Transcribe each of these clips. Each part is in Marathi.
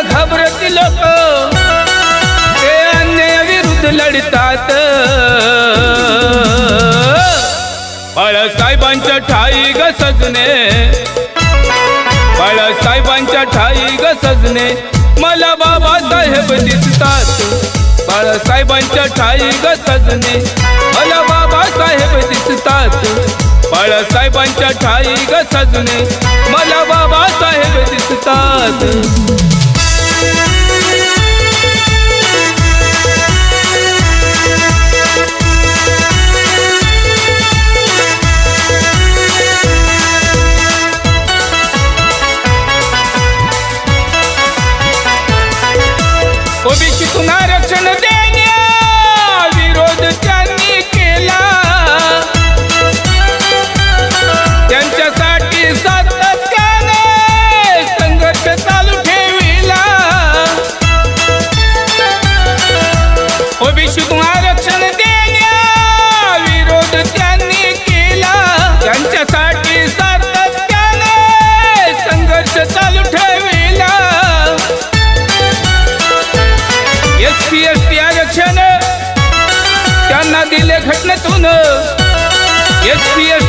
घाबरती लोक. ते अन्याय विरुद्ध लढतात. बाळासाहेबांच्या ठाई ग सजने. बाळासाहेबांच्या ठाई ग सजने. मला बाबासाहेब दिसतात. बाळासाहेबांच्या ठाई ग सजने. मला बाबासाहेब दिसतात. बाळासाहेबांच्या ठाई ग सजने. मला बाबासाहेब दिसतात. Música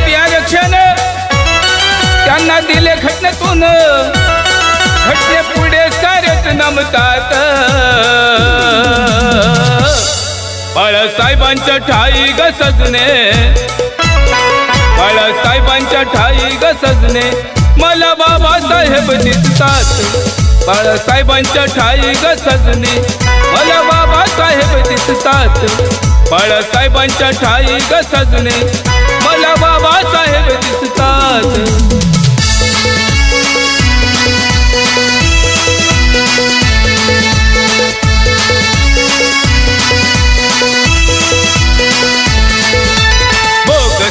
एस आरक्षण. त्यांना दिले घटनेतून. घटने पुढे सारेच नमतात. बाळासाहेबांच्या ठाई ग सजने. बाळासाहेबांच्या ठाई ग सजने. मला बाबासाहेब दिसतात. बाळासाहेबांच्या ठाई ग सजने. मला बाबासाहेब दिसतात. बाळासाहेबांच्या ठाई ग सजने.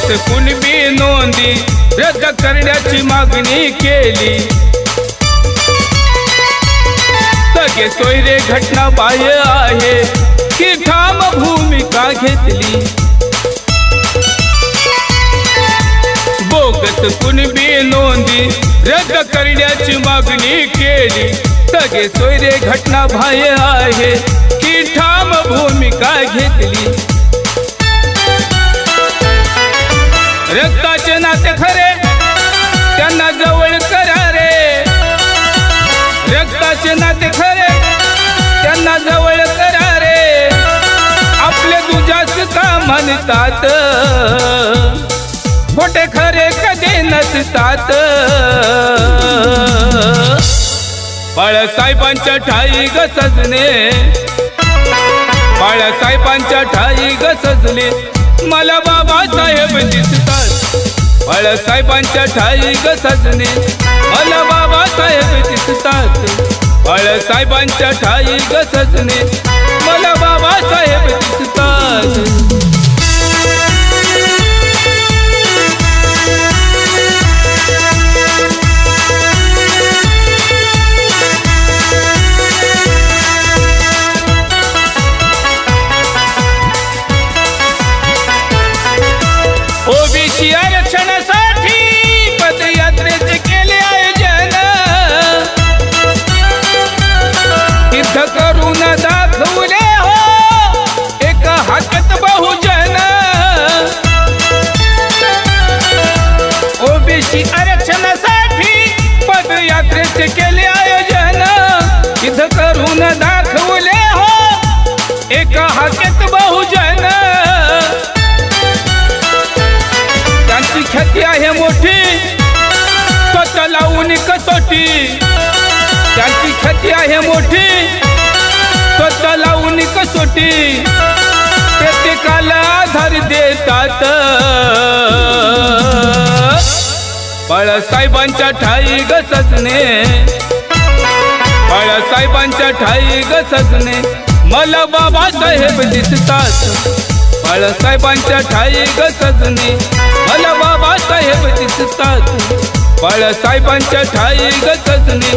बोगस कुणबी नोंदी रद्द करण्याची मागणी केली. सगळे सोयरे घटना बाह्य आहे की ठाम भूमिका घेतली. बोगस कुणबी नोंदी रद्द करण्याची मागणी केली. सगळे सोयरे घटना बाह्य आहे की ठाम भूमिका घेतली. रक्ताचे नाते खरे त्यांना जवळ करा रे रक्ताचे नाते खरे त्यांना जवळ करा रे आपले दुजास का म्हणतात. खोटे खरे कधी नसतात. बाळासाहेबांच्या ठाई ग सजने बाळासाहेबांच्या ठाई ग सजले मला बाबासाहेब दिसतात. बाळासाहेबांच्या ठाई ग सजने मला बाबासाहेब दिसतात. बाळासाहेबांच्या ठाई ग सजने करून दाखवले हो. एक हातात बहुजन. त्यांची ख्याती आहे मोठी. स्वतः लावून कसोटी. त्यांची ख्याती आहे मोठी. स्वतः लावून कसोटी. प्रत्येकाला आधार देतात. बाळासाहेबांच्या ठाई ग बाळासाहेबांच्या ठाई ग सजने मला बाबासाहेब दिसतात. बाळासाहेबांच्या ठाई ग सजने मला बाबासाहेब दिसतात. बाळासाहेबांच्या ठाई ग सजने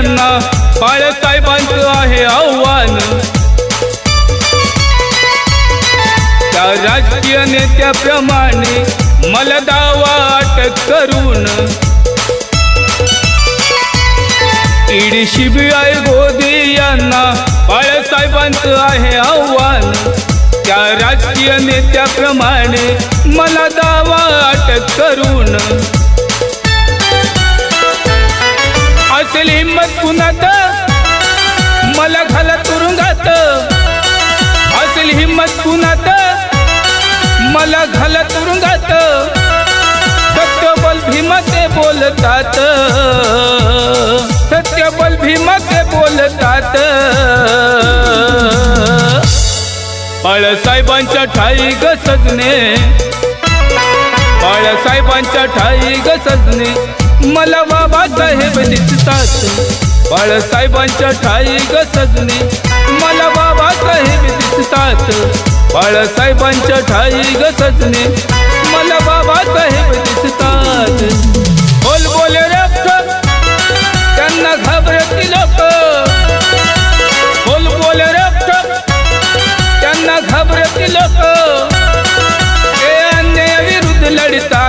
यांना बाळासाहेबांचं आहे आव्हान? त्या राजकीय नेत्याप्रमाणे मला दावा अटक करून. ईडी सीबीआय गोदी यांना बाळासाहेबांचं आहे आव्हान? त्या राजकीय नेत्याप्रमाणे मला दावा अटक करून. असेल कुणात मला घाला तुरुंगात. असेल हिंमत कुणात मला घाला तुरुंगात. सत्यबल भीमा ते बोलतात. सत्यबल भीमा ते बोलतात. बाळासाहेबांच्या ठाई ग सजने बाळासाहेबांच्या ठाई ग सजने मला बाबासाहेब दिसतात. बाळासाहेबांच्या ठाई ग सजने. मला बाबासाहेब दिसतात. बाळासाहेबांच्या ठाई ग सजने. मला बाबासाहेब दिसतात. बोल बोल रक्त त्यांना घाबरती लोक. बोल बोल रक्त त्यांना घाबरती लोक. ते अन्यायाविरुद्ध लढतात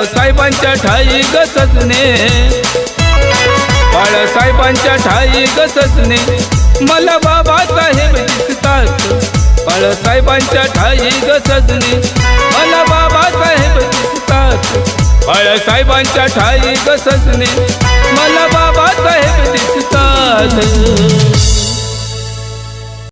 बाळासाहेबांच्या ठाई ग सजने. बाळासाहेबांच्या ठाई ग सजने. मला बाबासाहेब दिसतात. बाळासाहेबांच्या ठाई ग सजने. मला बाबासाहेब दिसतात. बाळासाहेबांच्या ठाई ग सजने. मला बाबासाहेब दिसतात.